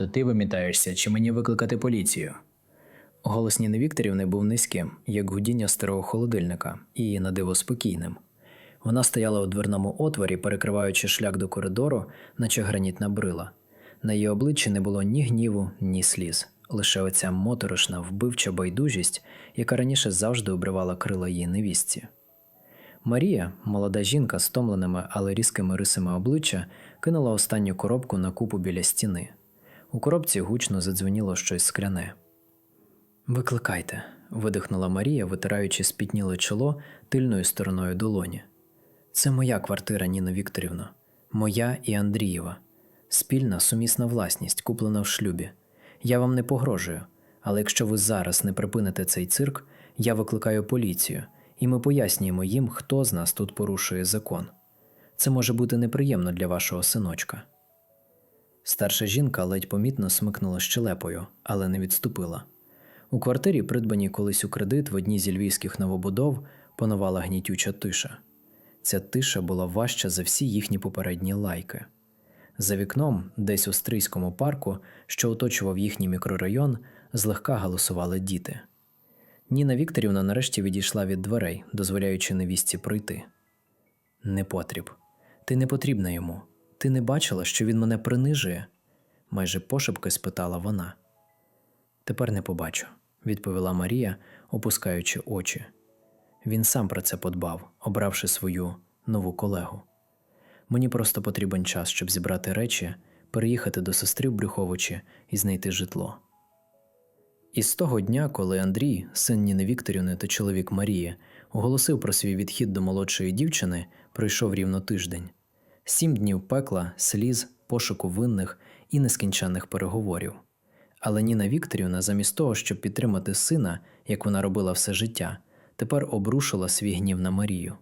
То ти вимітаєшся, чи мені викликати поліцію? Голос Ніни Вікторівни був низьким, як гудіння старого холодильника, і на диво спокійним. Вона стояла у дверному отворі, перекриваючи шлях до коридору, наче гранітна брила. На її обличчі не було ні гніву, ні сліз, лише оця моторошна, вбивча байдужість, яка раніше завжди обривала крила її невістці. Марія, молода жінка з томленими, але різкими рисами обличчя, кинула останню коробку на купу біля стіни. У коробці гучно задзвеніло щось скляне. Викликайте, видихнула Марія, витираючи спітніле чоло тильною стороною долоні. Це моя квартира, Ніно Вікторівна, моя і Андрієва. Спільна сумісна власність, куплена в шлюбі. Я вам не погрожую, але якщо ви зараз не припините цей цирк, я викликаю поліцію, і ми пояснюємо їм, хто з нас тут порушує закон. Це може бути неприємно для вашого синочка. Старша жінка ледь помітно смикнула щелепою, але не відступила. У квартирі, придбаній колись у кредит в одній зі львівських новобудов, панувала гнітюча тиша. Ця тиша була важча за всі їхні попередні лайки. За вікном, десь у стрийському парку, що оточував їхній мікрорайон, злегка галасували діти. Ніна Вікторівна нарешті відійшла від дверей, дозволяючи невістці пройти. Не потріб. Ти не потрібна йому. Ти не бачила, що він мене принижує? майже пошепки спитала вона. Тепер не побачу, відповіла Марія, опускаючи очі. Він сам про це подбав, обравши свою нову колегу. Мені просто потрібен час, щоб зібрати речі, переїхати до сестри в Брюховичі і знайти житло. І з того дня, коли Андрій, син Ніни Вікторівни та чоловік Марії, оголосив про свій відхід до молодшої дівчини, пройшов рівно тиждень. Сім днів пекла, сліз, пошуку винних і нескінченних переговорів. Але Ніна Вікторівна, замість того, щоб підтримати сина, як вона робила все життя, тепер обрушила свій гнів на Марію.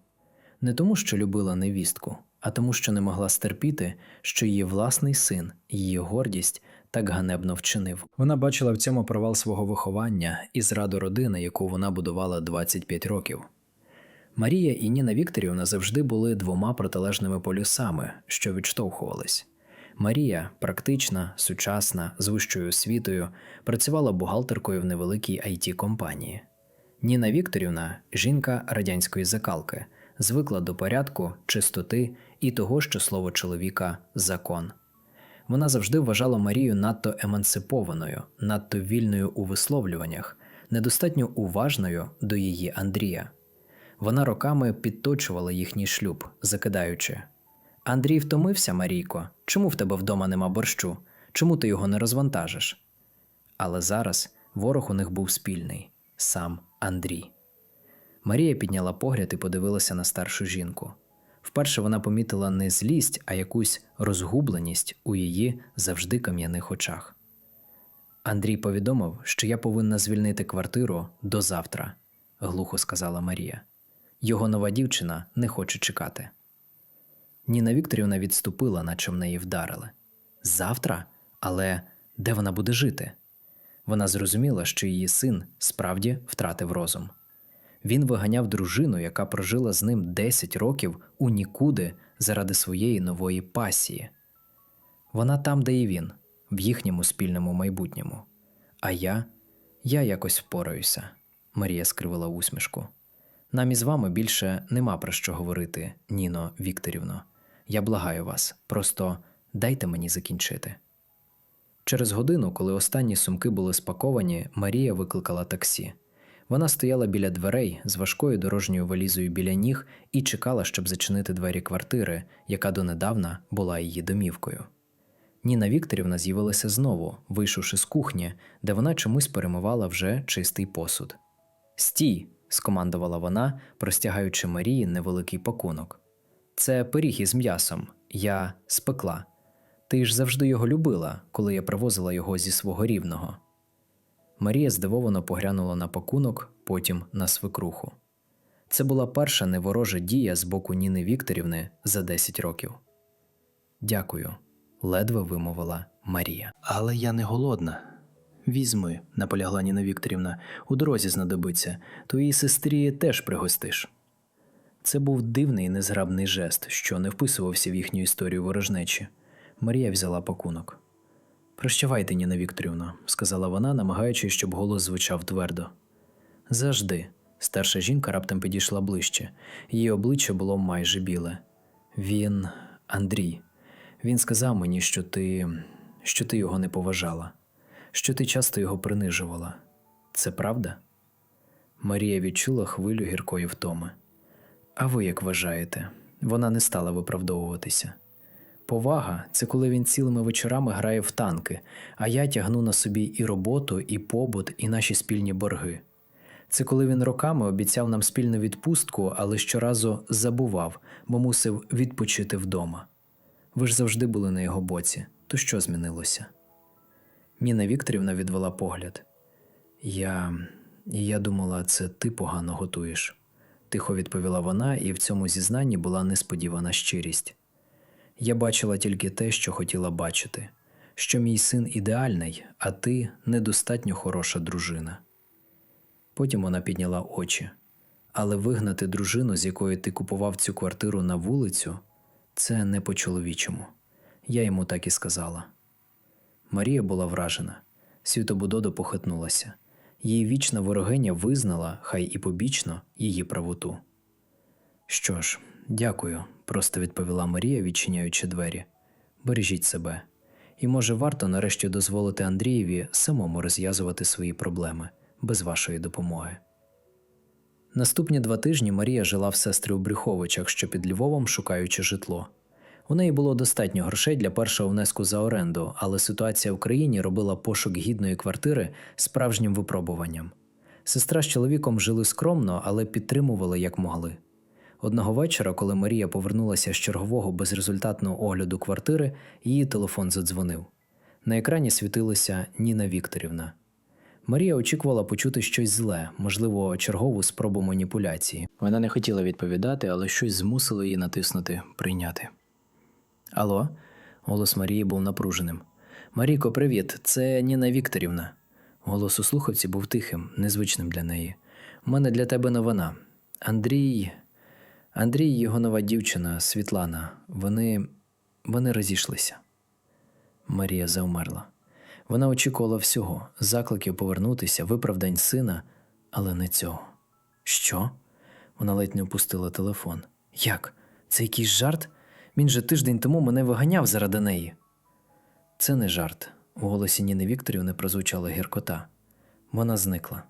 Не тому, що любила невістку, а тому, що не могла стерпіти, що її власний син, її гордість так ганебно вчинив. Вона бачила в цьому провал свого виховання і зраду родини, яку вона будувала 25 років. Марія і Ніна Вікторівна завжди були двома протилежними полюсами, що відштовхувались. Марія, практична, сучасна, з вищою освітою, працювала бухгалтеркою в невеликій it компанії. Ніна Вікторівна жінка радянської закалки, звикла до порядку, чистоти і того, що слово чоловіка закон. Вона завжди вважала Марію надто емансипованою, надто вільною у висловлюваннях, недостатньо уважною до її Андрія. Вона роками підточувала їхній шлюб, закидаючи Андрій втомився, Марійко, чому в тебе вдома нема борщу? Чому ти його не розвантажиш? Але зараз ворог у них був спільний сам Андрій. Марія підняла погляд і подивилася на старшу жінку. Вперше вона помітила не злість, а якусь розгубленість у її завжди кам'яних очах. Андрій повідомив, що я повинна звільнити квартиру до завтра, глухо сказала Марія. Його нова дівчина не хоче чекати. Ніна Вікторівна відступила, наче в неї вдарили. Завтра? Але де вона буде жити? Вона зрозуміла, що її син справді втратив розум. Він виганяв дружину, яка прожила з ним 10 років у нікуди заради своєї нової пасії. Вона там, де і він, в їхньому спільному майбутньому. А я, я якось впораюся, Марія скривила усмішку. Нам із вами більше нема про що говорити, Ніно Вікторівно. Я благаю вас, просто дайте мені закінчити. Через годину, коли останні сумки були спаковані, Марія викликала таксі. Вона стояла біля дверей з важкою дорожньою валізою біля ніг і чекала, щоб зачинити двері квартири, яка донедавна була її домівкою. Ніна Вікторівна з'явилася знову, вийшовши з кухні, де вона чомусь перемивала вже чистий посуд. Стій! Скомандувала вона, простягаючи Марії невеликий пакунок. Це пиріг із м'ясом. Я спекла. Ти ж завжди його любила, коли я привозила його зі свого рівного. Марія здивовано поглянула на пакунок, потім на свекруху. Це була перша неворожа дія з боку Ніни Вікторівни за 10 років. Дякую, ледве вимовила Марія. Але я не голодна. Візьми, наполягла Ніна Вікторівна, у дорозі знадобиться, твоїй сестрі теж пригостиш. Це був дивний незграбний жест, що не вписувався в їхню історію ворожнечі. Марія взяла пакунок. Прощавайте, Ніна Вікторівна, сказала вона, намагаючись, щоб голос звучав твердо. Завжди. Старша жінка раптом підійшла ближче. Її обличчя було майже біле. Він Андрій. Він сказав мені, що ти, що ти його не поважала, що ти часто його принижувала. Це правда? Марія відчула хвилю гіркої втоми. А ви як вважаєте? Вона не стала виправдовуватися. Повага це коли він цілими вечорами грає в танки, а я тягну на собі і роботу, і побут, і наші спільні борги. Це коли він роками обіцяв нам спільну відпустку, але щоразу забував, бо мусив відпочити вдома. Ви ж завжди були на його боці, то що змінилося? Міна Вікторівна відвела погляд. Я. я думала, це ти погано готуєш, тихо відповіла вона, і в цьому зізнанні була несподівана щирість. Я бачила тільки те, що хотіла бачити, що мій син ідеальний, а ти недостатньо хороша дружина. Потім вона підняла очі. Але вигнати дружину, з якої ти купував цю квартиру на вулицю, це не по-чоловічому. Я йому так і сказала. Марія була вражена. Світобудодо похитнулася. Її вічна ворогиня визнала, хай і побічно, її правоту. Що ж, дякую, просто відповіла Марія, відчиняючи двері. Бережіть себе. І може варто нарешті дозволити Андрієві самому розв'язувати свої проблеми без вашої допомоги. Наступні два тижні Марія жила в сестри у Брюховичах, що під Львовом шукаючи житло. У неї було достатньо грошей для першого внеску за оренду, але ситуація в країні робила пошук гідної квартири справжнім випробуванням. Сестра з чоловіком жили скромно, але підтримували як могли. Одного вечора, коли Марія повернулася з чергового безрезультатного огляду квартири, її телефон задзвонив. На екрані світилася Ніна Вікторівна. Марія очікувала почути щось зле, можливо, чергову спробу маніпуляції. Вона не хотіла відповідати, але щось змусило її натиснути прийняти. Алло, голос Марії був напруженим. Маріко, привіт, це Ніна Вікторівна. Голос у слухавці був тихим, незвичним для неї. У мене для тебе новина. Андрій. Андрій його нова дівчина Світлана. Вони. вони розійшлися. Марія завмерла. Вона очікувала всього закликів повернутися, виправдань сина, але не цього. Що? Вона ледь не опустила телефон. Як? Це якийсь жарт? Він же тиждень тому мене виганяв заради неї. Це не жарт. У голосі Ніни Вікторівни прозвучала гіркота. Вона зникла.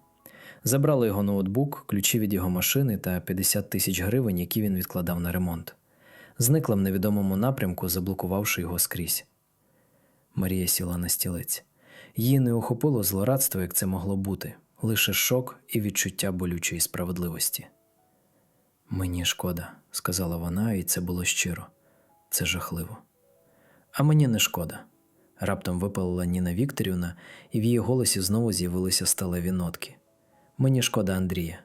Забрали його ноутбук, ключі від його машини та 50 тисяч гривень, які він відкладав на ремонт. Зникла в невідомому напрямку, заблокувавши його скрізь. Марія сіла на стілець. Її не охопило злорадство, як це могло бути, лише шок і відчуття болючої справедливості. Мені шкода, сказала вона, і це було щиро. Це жахливо. А мені не шкода. Раптом випалила Ніна Вікторівна, і в її голосі знову з'явилися сталеві нотки. Мені шкода Андрія.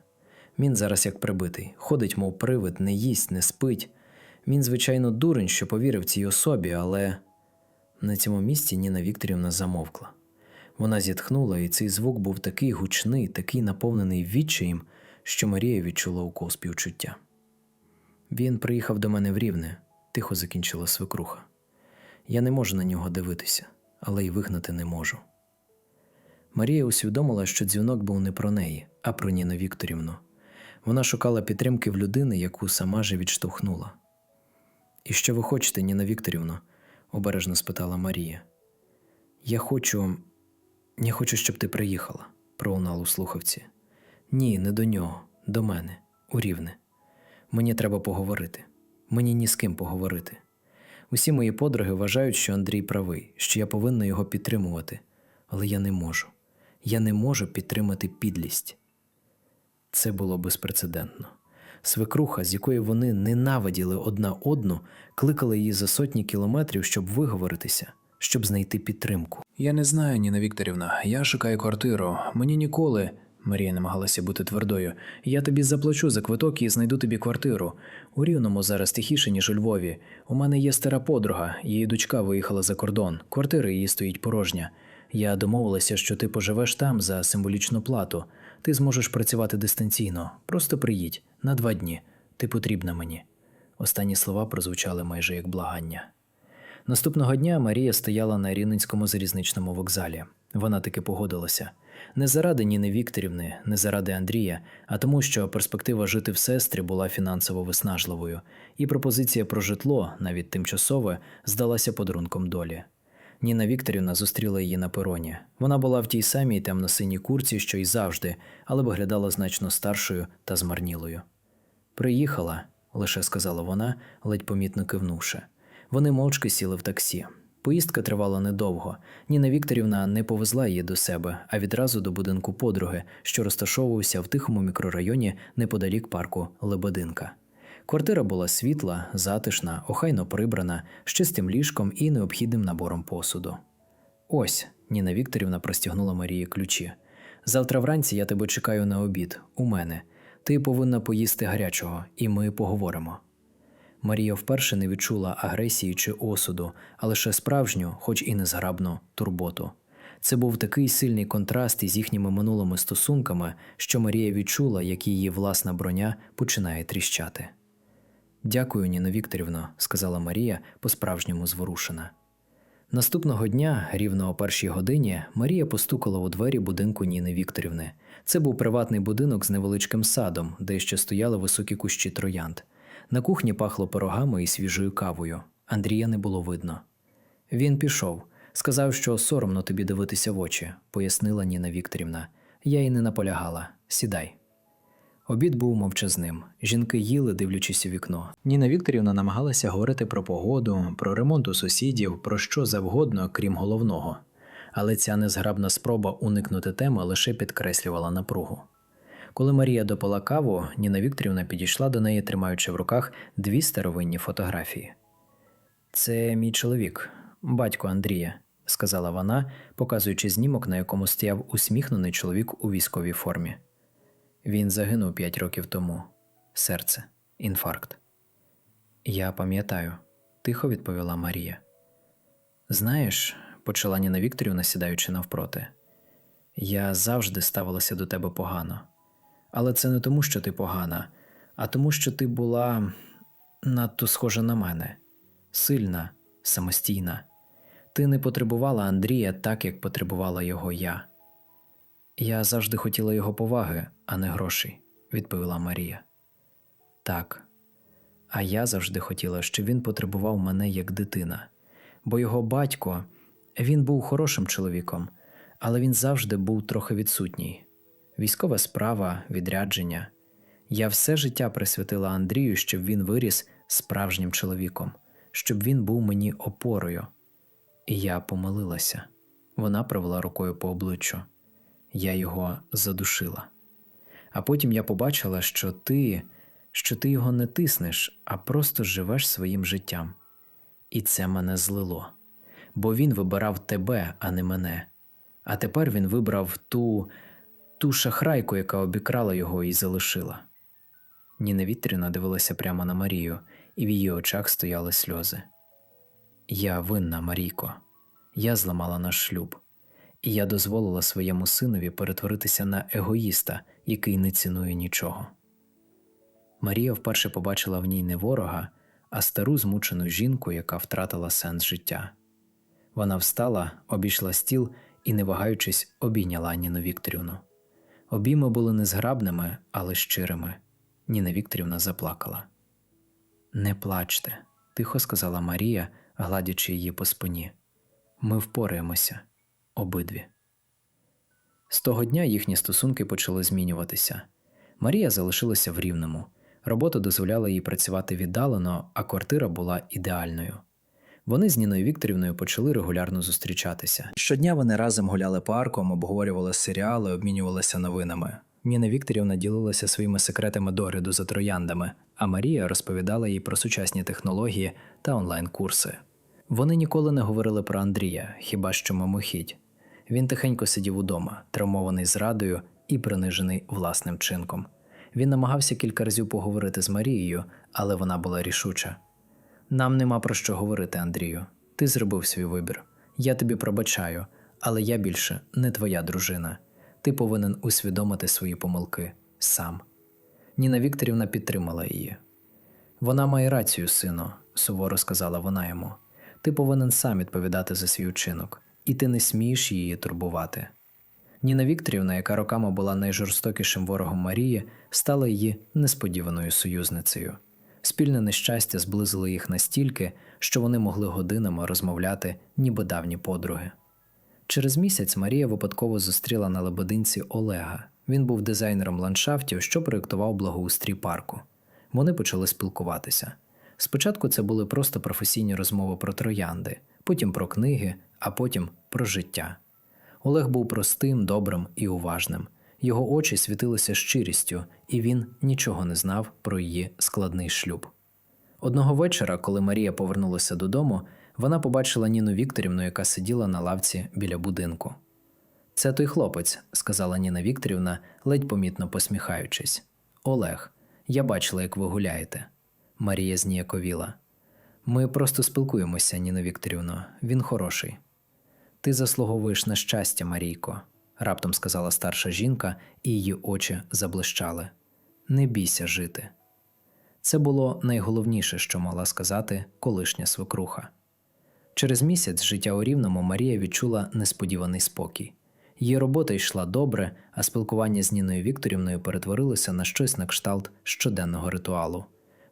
Він зараз як прибитий, ходить, мов привид, не їсть, не спить. Він, звичайно, дурень, що повірив цій особі, але на цьому місці Ніна Вікторівна замовкла. Вона зітхнула, і цей звук був такий гучний, такий наповнений відчаєм, що Марія відчула укол співчуття. Він приїхав до мене в рівне, тихо закінчила свекруха. Я не можу на нього дивитися, але й вигнати не можу. Марія усвідомила, що дзвінок був не про неї, а про Ніну Вікторівну. Вона шукала підтримки в людини, яку сама же відштовхнула. І що ви хочете, Ніна Вікторівно? обережно спитала Марія. Я хочу. Я хочу, щоб ти приїхала, пролунав у слухавці. Ні, не до нього, до мене, у рівне. Мені треба поговорити. Мені ні з ким поговорити. Усі мої подруги вважають, що Андрій правий, що я повинна його підтримувати, але я не можу. Я не можу підтримати підлість. Це було безпрецедентно. Свекруха, з якої вони ненавиділи одна одну, кликала її за сотні кілометрів, щоб виговоритися, щоб знайти підтримку. Я не знаю, Ніна Вікторівна, я шукаю квартиру. Мені ніколи. Марія намагалася бути твердою. Я тобі заплачу за квиток і знайду тобі квартиру. У Рівному зараз тихіше, ніж у Львові. У мене є стара подруга, її дочка виїхала за кордон. Квартира її стоїть порожня. Я домовилася, що ти поживеш там за символічну плату. Ти зможеш працювати дистанційно. Просто приїдь на два дні. Ти потрібна мені. Останні слова прозвучали майже як благання. Наступного дня Марія стояла на Рівненському залізничному вокзалі. Вона таки погодилася. Не заради Ніни Вікторівни, не заради Андрія, а тому, що перспектива жити в сестрі була фінансово виснажливою, і пропозиція про житло, навіть тимчасове, здалася подарунком долі. Ніна Вікторівна зустріла її на пероні. Вона була в тій самій темно-синій курці, що й завжди, але виглядала значно старшою та змарнілою. Приїхала, лише сказала вона, ледь помітно кивнувши. Вони мовчки сіли в таксі. Поїздка тривала недовго. Ніна Вікторівна не повезла її до себе, а відразу до будинку подруги, що розташовувався в тихому мікрорайоні неподалік парку Лебединка. Квартира була світла, затишна, охайно прибрана, з чистим ліжком і необхідним набором посуду. Ось, Ніна Вікторівна простягнула Марії ключі. Завтра вранці я тебе чекаю на обід, у мене. Ти повинна поїсти гарячого, і ми поговоримо. Марія вперше не відчула агресії чи осуду, а лише справжню, хоч і незграбну, турботу. Це був такий сильний контраст із їхніми минулими стосунками, що Марія відчула, як її власна броня починає тріщати. Дякую, Ніно Вікторівно, сказала Марія, по-справжньому зворушена. Наступного дня, рівно о першій годині, Марія постукала у двері будинку Ніни Вікторівни. Це був приватний будинок з невеличким садом, де ще стояли високі кущі троянд. На кухні пахло пирогами і свіжою кавою. Андрія не було видно. Він пішов, сказав, що соромно тобі дивитися в очі, пояснила Ніна Вікторівна. Я й не наполягала. Сідай. Обід був мовчазним. Жінки їли, дивлячись у вікно. Ніна Вікторівна намагалася говорити про погоду, про ремонт у сусідів, про що завгодно, крім головного. Але ця незграбна спроба уникнути теми лише підкреслювала напругу. Коли Марія допила каву, Ніна Вікторівна підійшла до неї, тримаючи в руках дві старовинні фотографії. Це мій чоловік, батько Андрія, сказала вона, показуючи знімок, на якому стояв усміхнений чоловік у військовій формі. Він загинув п'ять років тому. Серце, інфаркт. Я пам'ятаю, тихо відповіла Марія. Знаєш, почала Ніна Вікторівна, сідаючи навпроти, я завжди ставилася до тебе погано. Але це не тому, що ти погана, а тому, що ти була надто схожа на мене, сильна, самостійна. Ти не потребувала Андрія так, як потребувала його я. Я завжди хотіла його поваги, а не грошей, відповіла Марія. Так, а я завжди хотіла, щоб він потребував мене як дитина, бо його батько він був хорошим чоловіком, але він завжди був трохи відсутній. Військова справа, відрядження. Я все життя присвятила Андрію, щоб він виріс справжнім чоловіком, щоб він був мені опорою. І я помилилася. Вона провела рукою по обличчю. Я його задушила. А потім я побачила, що ти, що ти його не тиснеш, а просто живеш своїм життям. І це мене злило, бо він вибирав тебе, а не мене. А тепер він вибрав ту ту шахрайку, яка обікрала його і залишила. Ніна Вітріна дивилася прямо на Марію, і в її очах стояли сльози. Я винна, Марійко, я зламала наш шлюб, і я дозволила своєму синові перетворитися на егоїста, який не цінує нічого. Марія вперше побачила в ній не ворога, а стару змучену жінку, яка втратила сенс життя. Вона встала, обійшла стіл і, не вагаючись, обійняла Ніну Вікторівну. Обійми були незграбними, але щирими. Ніна Вікторівна заплакала. Не плачте, тихо сказала Марія, гладячи її по спині. Ми впораємося обидві. З того дня їхні стосунки почали змінюватися. Марія залишилася в рівному. Робота дозволяла їй працювати віддалено, а квартира була ідеальною. Вони з Ніною Вікторівною почали регулярно зустрічатися. Щодня вони разом гуляли парком, обговорювали серіали, обмінювалися новинами. Ніна Вікторівна ділилася своїми секретами догляду за трояндами, а Марія розповідала їй про сучасні технології та онлайн-курси. Вони ніколи не говорили про Андрія, хіба що мимохідь. Він тихенько сидів удома, травмований зрадою і принижений власним чинком. Він намагався кілька разів поговорити з Марією, але вона була рішуча. Нам нема про що говорити, Андрію. Ти зробив свій вибір. Я тобі пробачаю, але я більше не твоя дружина. Ти повинен усвідомити свої помилки сам. Ніна Вікторівна підтримала її. Вона має рацію, сину, суворо сказала вона йому. Ти повинен сам відповідати за свій учинок, і ти не смієш її турбувати. Ніна Вікторівна, яка роками була найжорстокішим ворогом Марії, стала її несподіваною союзницею. Спільне нещастя зблизило їх настільки, що вони могли годинами розмовляти, ніби давні подруги. Через місяць Марія випадково зустріла на Лебединці Олега. Він був дизайнером ландшафтів, що проєктував благоустрій парку. Вони почали спілкуватися. Спочатку це були просто професійні розмови про троянди, потім про книги, а потім про життя. Олег був простим, добрим і уважним. Його очі світилися щирістю, і він нічого не знав про її складний шлюб. Одного вечора, коли Марія повернулася додому, вона побачила Ніну Вікторівну, яка сиділа на лавці біля будинку. Це той хлопець, сказала Ніна Вікторівна, ледь помітно посміхаючись. Олег, я бачила, як ви гуляєте. Марія зніяковіла. Ми просто спілкуємося, Ніна Вікторівно. Він хороший. Ти заслуговуєш на щастя, Марійко, раптом сказала старша жінка, і її очі заблищали. Не бійся жити. Це було найголовніше, що могла сказати колишня свекруха. Через місяць життя у Рівному Марія відчула несподіваний спокій. Її робота йшла добре, а спілкування з Ніною Вікторівною перетворилося на щось на кшталт щоденного ритуалу.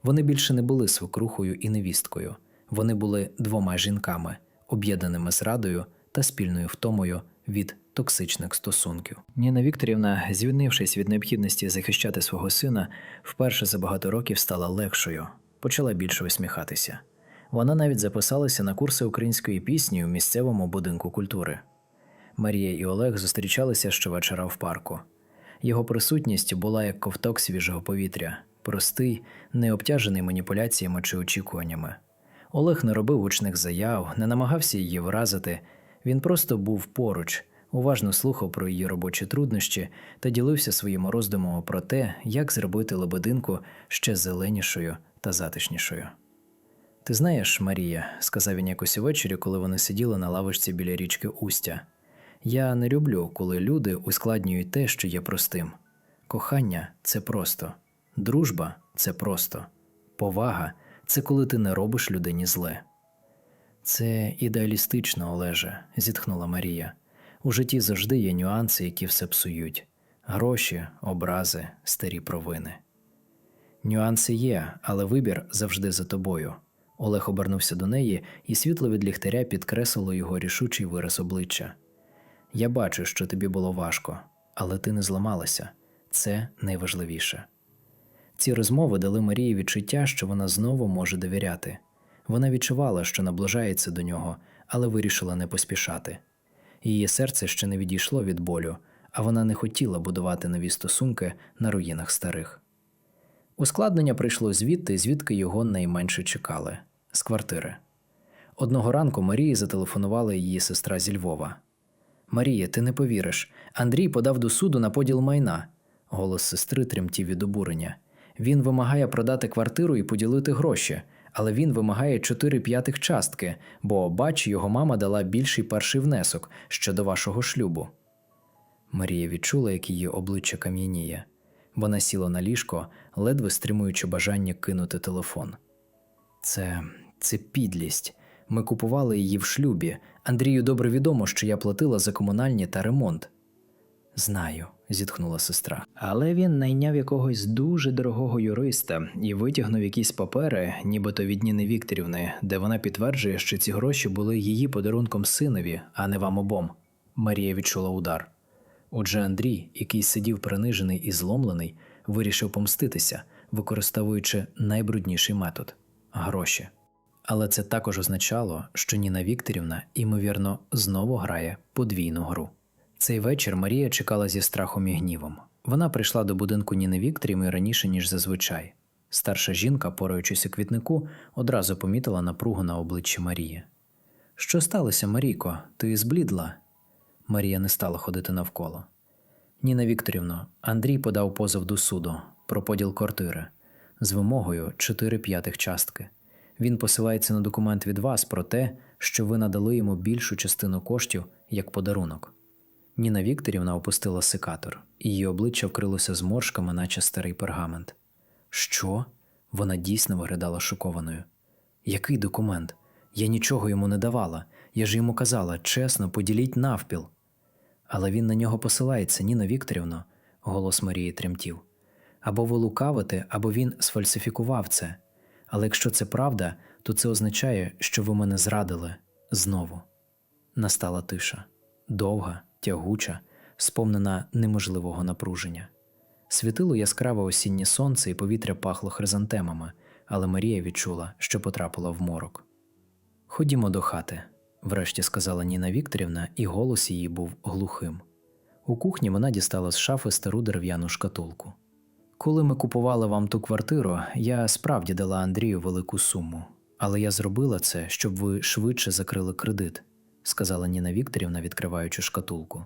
Вони більше не були свекрухою і невісткою, вони були двома жінками, об'єднаними зрадою та спільною втомою від токсичних стосунків. Ніна Вікторівна, звільнившись від необхідності захищати свого сина, вперше за багато років стала легшою, почала більше усміхатися. Вона навіть записалася на курси української пісні у місцевому будинку культури. Марія і Олег зустрічалися щовечора в парку. Його присутність була як ковток свіжого повітря, простий, не обтяжений маніпуляціями чи очікуваннями. Олег не робив гучних заяв, не намагався її вразити. Він просто був поруч, уважно слухав про її робочі труднощі та ділився своїми роздумами про те, як зробити лебединку ще зеленішою та затишнішою. Ти знаєш, Марія, сказав він якось увечері, коли вони сиділи на лавочці біля річки Устя. Я не люблю, коли люди ускладнюють те, що є простим. Кохання це просто, дружба це просто, повага це коли ти не робиш людині зле. Це ідеалістично, Олеже, зітхнула Марія. У житті завжди є нюанси, які все псують гроші, образи, старі провини. Нюанси є, але вибір завжди за тобою. Олег обернувся до неї, і світло від ліхтаря підкреслило його рішучий вираз обличчя. Я бачу, що тобі було важко, але ти не зламалася. Це найважливіше. Ці розмови дали Марії відчуття, що вона знову може довіряти. Вона відчувала, що наближається до нього, але вирішила не поспішати. Її серце ще не відійшло від болю, а вона не хотіла будувати нові стосунки на руїнах старих. Ускладнення прийшло звідти, звідки його найменше чекали з квартири. Одного ранку Марії зателефонувала її сестра зі Львова. Марія, ти не повіриш. Андрій подав до суду на поділ майна. Голос сестри тремтів від обурення. Він вимагає продати квартиру і поділити гроші, але він вимагає чотири п'ятих частки, бо, бач, його мама дала більший перший внесок щодо вашого шлюбу. Марія відчула, як її обличчя кам'яніє. Вона сіла на ліжко, ледве стримуючи бажання кинути телефон. Це це підлість. Ми купували її в шлюбі. Андрію добре відомо, що я платила за комунальні та ремонт. Знаю, зітхнула сестра. Але він найняв якогось дуже дорогого юриста і витягнув якісь папери, нібито від Ніни Вікторівни, де вона підтверджує, що ці гроші були її подарунком синові, а не вам обом. Марія відчула удар. Отже, Андрій, який сидів принижений і зломлений, вирішив помститися, використовуючи найбрудніший метод гроші. Але це також означало, що Ніна Вікторівна, ймовірно, знову грає подвійну гру. Цей вечір Марія чекала зі страхом і гнівом. Вона прийшла до будинку Ніни Вікторівни раніше, ніж зазвичай. Старша жінка, пораючись у квітнику, одразу помітила напругу на обличчі Марії. Що сталося, Марійко? Ти зблідла? Марія не стала ходити навколо. Ніна Вікторівно, Андрій подав позов до суду про поділ квартири з вимогою 4 п'ятих частки. Він посилається на документ від вас про те, що ви надали йому більшу частину коштів як подарунок. Ніна Вікторівна опустила секатор, її обличчя вкрилося зморшками, наче старий пергамент. Що? Вона дійсно виглядала шокованою. Який документ? Я нічого йому не давала. Я ж йому казала, чесно, поділіть навпіл. Але він на нього посилається, Ніна Вікторівна, голос Марії тремтів. Або ви лукавите, або він сфальсифікував це. Але якщо це правда, то це означає, що ви мене зрадили знову. Настала тиша, довга, тягуча, сповнена неможливого напруження. Світило яскраве осіннє сонце і повітря пахло хризантемами, але Марія відчула, що потрапила в морок. Ходімо до хати, врешті сказала Ніна Вікторівна, і голос її був глухим. У кухні вона дістала з шафи стару дерев'яну шкатулку. Коли ми купували вам ту квартиру, я справді дала Андрію велику суму, але я зробила це, щоб ви швидше закрили кредит, сказала Ніна Вікторівна, відкриваючи шкатулку.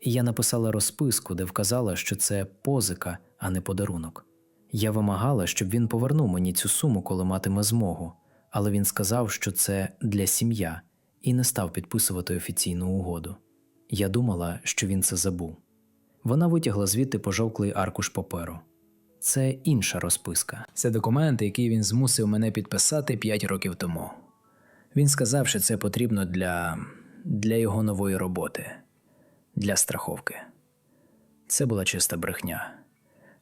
І я написала розписку, де вказала, що це позика, а не подарунок. Я вимагала, щоб він повернув мені цю суму, коли матиме змогу, але він сказав, що це для сім'я, і не став підписувати офіційну угоду. Я думала, що він це забув. Вона витягла звідти пожовклий аркуш паперу. Це інша розписка. Це документ, який він змусив мене підписати 5 років тому. Він сказав, що це потрібно для, для його нової роботи, для страховки. Це була чиста брехня.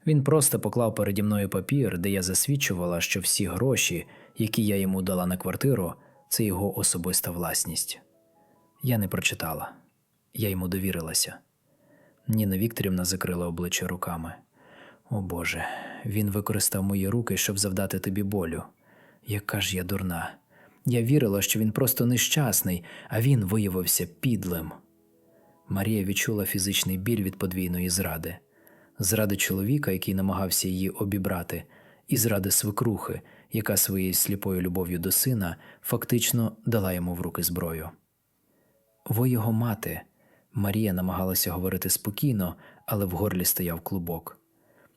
Він просто поклав переді мною папір, де я засвідчувала, що всі гроші, які я йому дала на квартиру, це його особиста власність. Я не прочитала, я йому довірилася. Ніна Вікторівна закрила обличчя руками. О Боже, він використав мої руки, щоб завдати тобі болю. Яка ж я дурна. Я вірила, що він просто нещасний, а він виявився підлим. Марія відчула фізичний біль від подвійної зради, зради чоловіка, який намагався її обібрати, і зради свекрухи, яка своєю сліпою любов'ю до сина фактично дала йому в руки зброю. Ви його мати. Марія намагалася говорити спокійно, але в горлі стояв клубок.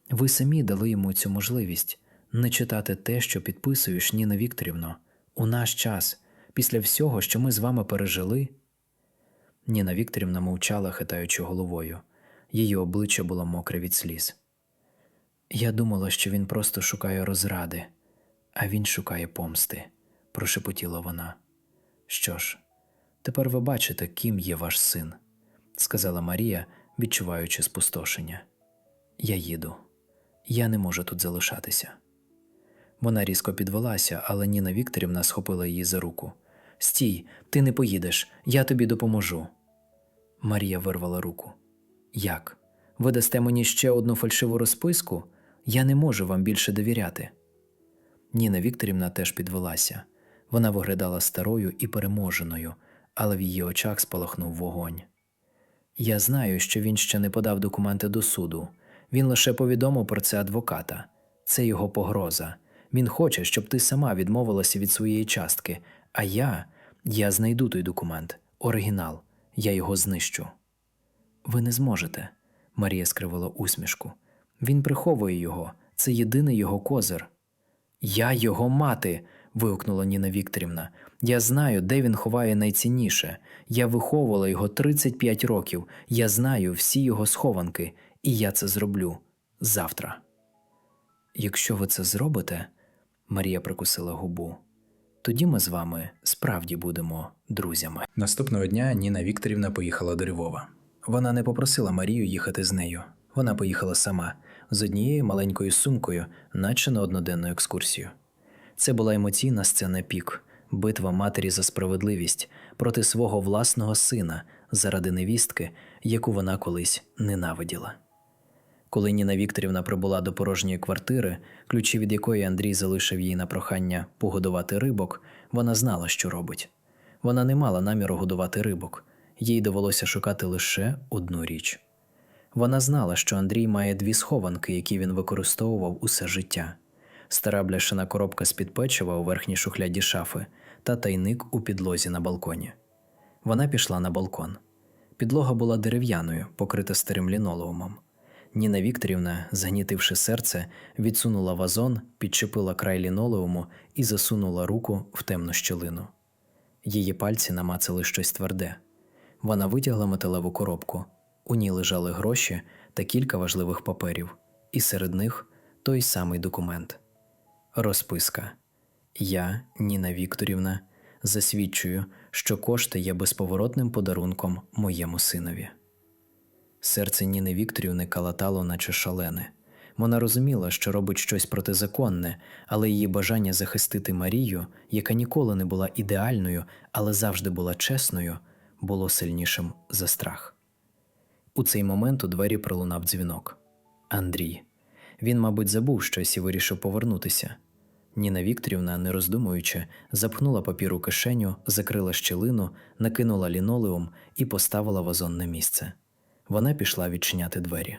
Ви самі дали йому цю можливість не читати те, що підписуєш, Ніна Вікторівно, у наш час, після всього, що ми з вами пережили. Ніна Вікторівна мовчала, хитаючи головою. Її обличчя було мокре від сліз. Я думала, що він просто шукає розради, а він шукає помсти, прошепотіла вона. Що ж, тепер ви бачите, ким є ваш син, сказала Марія, відчуваючи спустошення. Я їду. Я не можу тут залишатися. Вона різко підвелася, але Ніна Вікторівна схопила її за руку. Стій, ти не поїдеш, я тобі допоможу. Марія вирвала руку. Як? Ви дасте мені ще одну фальшиву розписку? Я не можу вам більше довіряти. Ніна Вікторівна теж підвелася. Вона виглядала старою і переможеною, але в її очах спалахнув вогонь. Я знаю, що він ще не подав документи до суду. Він лише повідомив про це адвоката. Це його погроза. Він хоче, щоб ти сама відмовилася від своєї частки, а я, я знайду той документ, оригінал, я його знищу. Ви не зможете, Марія скривила усмішку. Він приховує його, це єдиний його козир. Я його мати. вигукнула Ніна Вікторівна. Я знаю, де він ховає найцінніше. Я виховувала його 35 років. Я знаю всі його схованки, і я це зроблю завтра. Якщо ви це зробите, Марія прикусила губу, тоді ми з вами справді будемо друзями. Наступного дня Ніна Вікторівна поїхала до Львова. Вона не попросила Марію їхати з нею. Вона поїхала сама з однією маленькою сумкою, наче на одноденну екскурсію. Це була емоційна сцена пік, битва матері за справедливість проти свого власного сина заради невістки, яку вона колись ненавиділа. Коли Ніна Вікторівна прибула до порожньої квартири, ключі від якої Андрій залишив їй на прохання погодувати рибок, вона знала, що робить. Вона не мала наміру годувати рибок, їй довелося шукати лише одну річ. Вона знала, що Андрій має дві схованки, які він використовував усе життя: стара бляшана коробка з-під печива у верхній шухляді шафи та тайник у підлозі на балконі. Вона пішла на балкон. Підлога була дерев'яною, покрита старим лінолеумом. Ніна Вікторівна, згнітивши серце, відсунула вазон, підчепила край лінолеуму і засунула руку в темну щілину. Її пальці намацали щось тверде. Вона витягла металеву коробку. У ній лежали гроші та кілька важливих паперів, і серед них той самий документ. Розписка. Я, Ніна Вікторівна, засвідчую, що кошти є безповоротним подарунком моєму синові. Серце Ніни Вікторівни калатало, наче шалене. Вона розуміла, що робить щось протизаконне, але її бажання захистити Марію, яка ніколи не була ідеальною, але завжди була чесною, було сильнішим за страх. У цей момент у двері пролунав дзвінок. Андрій. Він, мабуть, забув щось і вирішив повернутися. Ніна Вікторівна, не роздумуючи, запхнула папір у кишеню, закрила щілину, накинула лінолеум і поставила вазон на місце. Вона пішла відчиняти двері.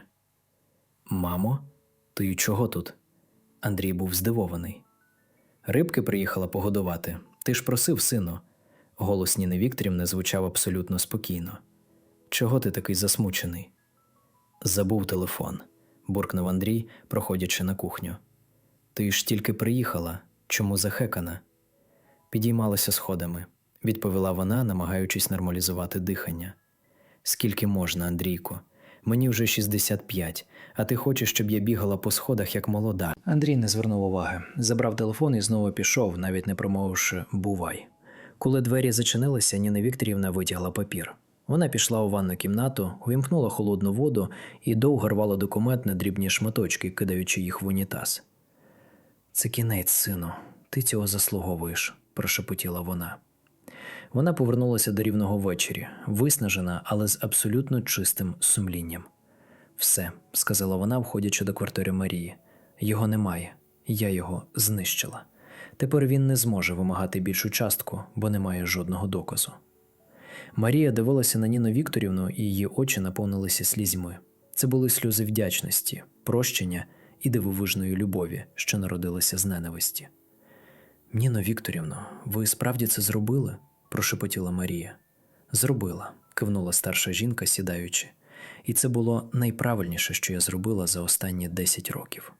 Мамо, ти чого тут? Андрій був здивований. Рибки приїхала погодувати. Ти ж просив, сину. Голос Ніни Вікторівни звучав абсолютно спокійно. Чого ти такий засмучений? Забув телефон, буркнув Андрій, проходячи на кухню. Ти ж тільки приїхала. Чому захекана? Підіймалася сходами, відповіла вона, намагаючись нормалізувати дихання. Скільки можна, Андрійко? Мені вже 65, а ти хочеш, щоб я бігала по сходах як молода. Андрій не звернув уваги, забрав телефон і знову пішов, навіть не промовивши бувай. Коли двері зачинилися, Ніна Вікторівна витягла папір. Вона пішла у ванну кімнату, увімкнула холодну воду і довго рвала документ на дрібні шматочки, кидаючи їх в унітаз. Це кінець, сину, ти цього заслуговуєш, прошепотіла вона. Вона повернулася до рівного ввечері, виснажена, але з абсолютно чистим сумлінням. Все, сказала вона, входячи до квартири Марії. Його немає, я його знищила. Тепер він не зможе вимагати більшу частку, бо немає жодного доказу. Марія дивилася на Ніну Вікторівну, і її очі наповнилися слізьми. Це були сльози вдячності, прощення і дивовижної любові, що народилися з ненависті. Ніно Вікторівно, ви справді це зробили? Прошепотіла Марія. Зробила, кивнула старша жінка, сідаючи. І це було найправильніше, що я зробила за останні 10 років.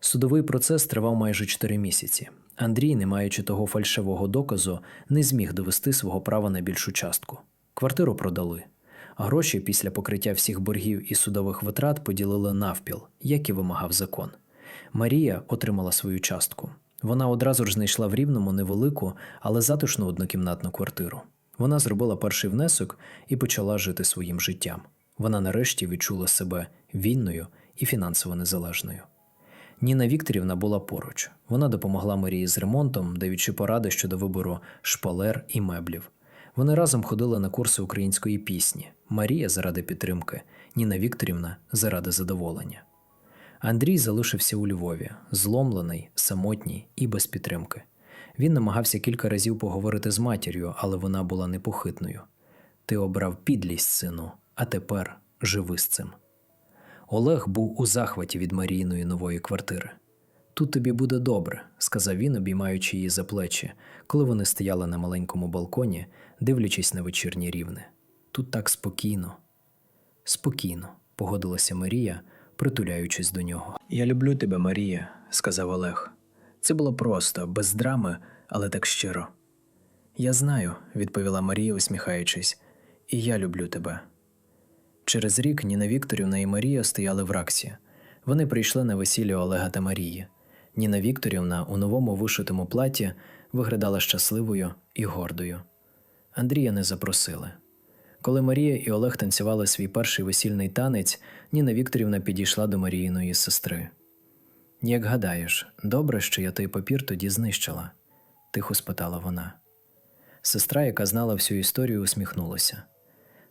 Судовий процес тривав майже 4 місяці. Андрій, не маючи того фальшивого доказу, не зміг довести свого права на більшу частку. Квартиру продали. Гроші після покриття всіх боргів і судових витрат поділили навпіл, як і вимагав закон. Марія отримала свою частку. Вона одразу ж знайшла в рівному невелику, але затишну однокімнатну квартиру. Вона зробила перший внесок і почала жити своїм життям. Вона нарешті відчула себе вільною і фінансово незалежною. Ніна Вікторівна була поруч. Вона допомогла Марії з ремонтом, даючи поради щодо вибору шпалер і меблів. Вони разом ходили на курси української пісні. Марія заради підтримки, Ніна Вікторівна заради задоволення. Андрій залишився у Львові, зломлений, самотній і без підтримки. Він намагався кілька разів поговорити з матір'ю, але вона була непохитною. Ти обрав підлість, сину, а тепер живи з цим. Олег був у захваті від Марійної нової квартири. Тут тобі буде добре, сказав він, обіймаючи її за плечі, коли вони стояли на маленькому балконі, дивлячись на вечірнє рівне. Тут так спокійно. Спокійно, погодилася Марія, притуляючись до нього. Я люблю тебе, Марія, сказав Олег. Це було просто, без драми, але так щиро. Я знаю, відповіла Марія, усміхаючись, і я люблю тебе. Через рік Ніна Вікторівна і Марія стояли в Раксі. Вони прийшли на весілля Олега та Марії. Ніна Вікторівна у новому вишитому платі виглядала щасливою і гордою. Андрія не запросили. Коли Марія і Олег танцювали свій перший весільний танець, Ніна Вікторівна підійшла до Маріїної сестри. Як гадаєш, добре, що я той папір тоді знищила? тихо спитала вона. Сестра, яка знала всю історію, усміхнулася.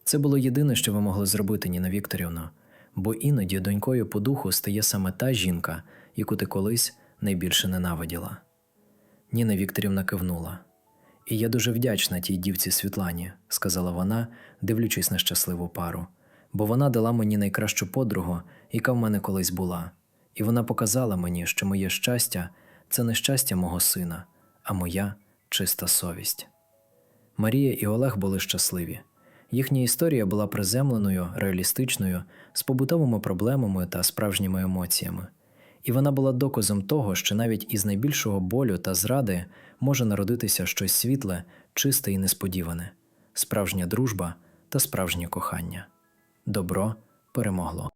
Це було єдине, що ви могли зробити, Ніна Вікторівна, бо іноді донькою по духу стає саме та жінка, яку ти колись найбільше ненавиділа. Ніна Вікторівна кивнула. І я дуже вдячна тій дівці Світлані, сказала вона, дивлячись на щасливу пару, бо вона дала мені найкращу подругу, яка в мене колись була, і вона показала мені, що моє щастя це не щастя мого сина, а моя чиста совість. Марія і Олег були щасливі. Їхня історія була приземленою, реалістичною, з побутовими проблемами та справжніми емоціями. І вона була доказом того, що навіть із найбільшого болю та зради може народитися щось світле, чисте і несподіване, справжня дружба та справжнє кохання. Добро перемогло.